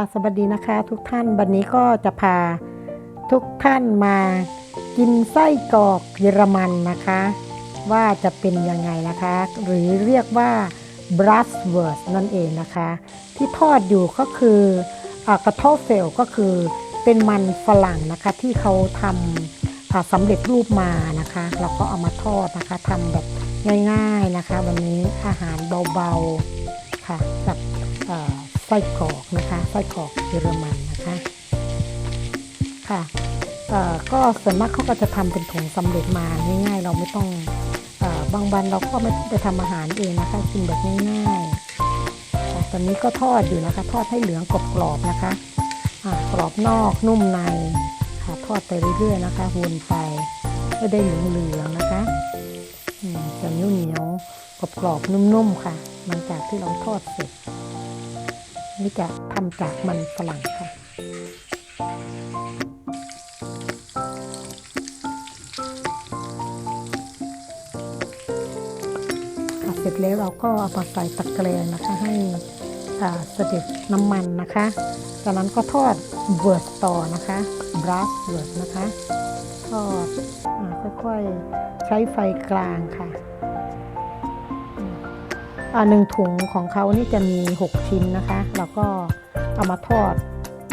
ค่ะสวัสดีนะคะทุกท่านวันนี้ก็จะพาทุกท่านมากินไส้กรอกเยอรมันนะคะ ว่าจะเป็นยังไงนะคะ หรือเรียกว่า b r u s w u r s t นั่นเองนะคะ ที่ทอดอยู่ก็คือกระทอเฟลก็คือเป็นมันฝรั่งนะคะที่เขาทำอ่าสำเร็จรูปมานะคะ เราก็เอามาทอดนะคะทำแบบง่ายๆนะคะ วันนี้อาหารเบาๆค่ะกับ เอ่อไส้กรอกนะคะไส้กรอกเยอรมันนะคะค่ะก็ส่วนมากเขาก็จะทำเป็นถุงสำเร็จมาง่ายๆ เราไม่ต้องอบางวันเราก็ไม่ต้องไปทำอาหารเองนะคะกินแบบง่ายๆค่ตอนนี้ก็ทอดอยู่นะคะ ทอดให้เหลืองกรอบๆนะคะกรอบนอกนุ่มในค่ะทอดไปเรื่อยๆนะคะวนไปให้ได้เหลืองๆนะคะอืมจะเหนียวกรอบๆนุ่มๆค่ะ หลังจากที่เราทอดเสร็จ นี่จะทำจากมันฝรั่งค่ะค่ะเสร็จแล้วเราก็เอามาใส่ตะแกรงนะคะให้อ่าเสด็จน้ำมันนะคะจากนั้นก็ทอดเวิร์สต่อนะคะบรัสเวิร์สนะคะ ทอดอาค่อยๆใช้ไฟกลางค่ะ หนึ่งถุงของเขานี่จะมี 6 ชิ้นนะคะ แล้วก็เอามาทอด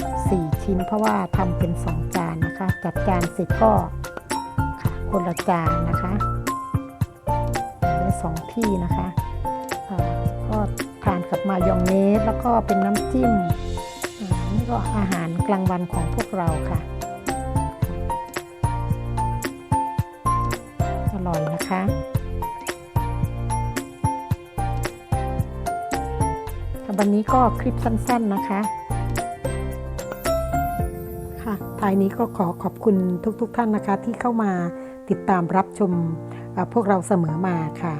4 ชิ้น เพราะว่าทำเป็น 2 จานนะคะ จัดจานเสร็จก็ค่ะคนละจานนะคะได้สองที่นะคะอ่าก็ทานกับมายองเนสแล้วก็เป็นน้ำจิ้มอ่านี่ก็อาหารกลางวันของพวกเราค่ะ อร่อยนะคะ วันนี้ก็คลิปสั้นๆนะคะ ค่ะท้ายนี้ก็ขอขอบคุณทุกๆท่านนะคะที่เข้ามาติดตามรับชมพวกเราเสมอมาค่ะ